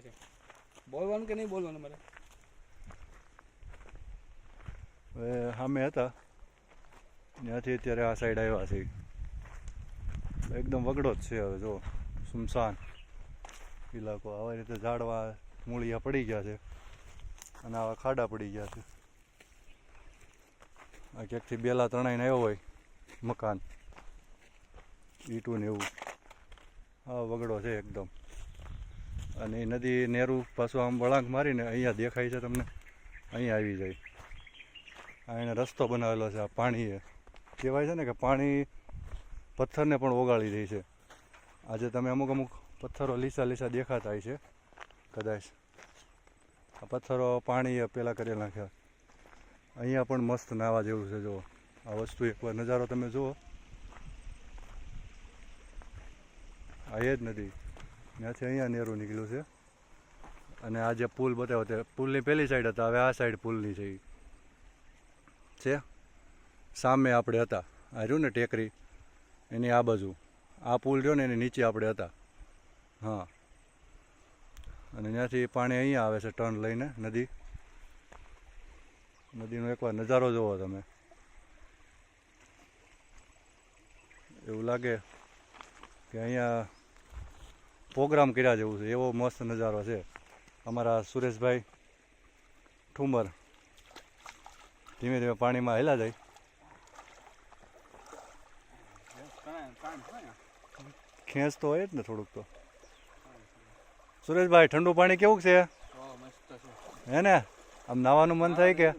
છે. બોલવાનું કે નહીં બોલવાનું મારે? હવે સામે હતા. ત્યાંથી અત્યારે આ સાઈડ આવ્યા છે એકદમ વગડો જ છે હવે, જો. સુમસાન ઇલાકો. આવી રીતે ઝાડવા મૂળિયા પડી ગયા છે. અને આવા ખાડા પડી ગયા છે. આ ક્યાંકથી બેલા તણાઈને આવ્યો હોય મકાન. ઈટું ને એવું. હા વગડો છે એકદમ. અને એ નદી નેરું પાછું આમ વળાંક મારીને અહીંયા દેખાય છે તમને. અહીંયા આવી જાય. આ એને રસ્તો બનાવેલો છે, આ પાણીએ. કહેવાય છે ને કે પાણી પથ્થરને પણ ઓગાળી દે છે. આજે તમે અમુક અમુક પથ્થરો લીસા લીસા દેખાતા હોય છે કદાચ. આ પથ્થરો પાણીએ પેલા કરી નાખ્યા. અહીંયા પણ મસ્ત નાવા જેવું છે, જુઓ. આ વસ્તુ એકવાર નજારો તમે જુઓ. આ એ જ નથી ત્યાંથી અહીંયા નેરું નીકળ્યું છે. અને આ જે પુલ બતાવ્યો તે પુલની પેલી સાઈડ હતા, હવે આ સાઈડ પુલની છે. છે? સામે આપણે હતા. આ રહ્યું ને ટેકરી? એની આ બાજુ. આ પુલ રહ્યો ને એની નીચે આપણે હતા. હા. અને ત્યાંથી પાણી અહીંયા આવે છે ટર્ન લઈને, નદી. નદીનો એકવાર નજારો જોવો તમે. એવું લાગે કે અહીંયા પ્રોગ્રામ કર્યા જેવું છે, એવો મસ્ત નજારો છે. અમારા સુરેશભાઈ ઠુમર ધીમે ધીમે પાણીમાં હેલા જાય. ખેંચ તો હોય જ ને થોડુંક તો. સુરેશભાઈ, ઠંડુ પાણી કેવું છે? હે ને? આમ નાવાનું મન થાય કે?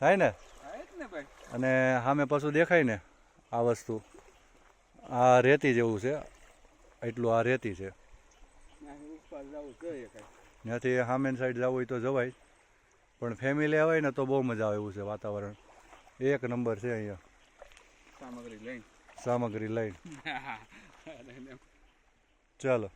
થાય ને? અને સામે પાછું દેખાય ને આ વસ્તુ. આ રેતી જેવું છે. એટલું આ રેતી છે. ત્યાંથી સામેની સાઈડ જવું હોય તો જવાય. પણ ફેમિલી આવે ને તો બહુ મજા આવે એવું છે વાતાવરણ. એક નંબર છે અહીંયા. સામગ્રી લઈને. સામગ્રી લઈને. ચાલો.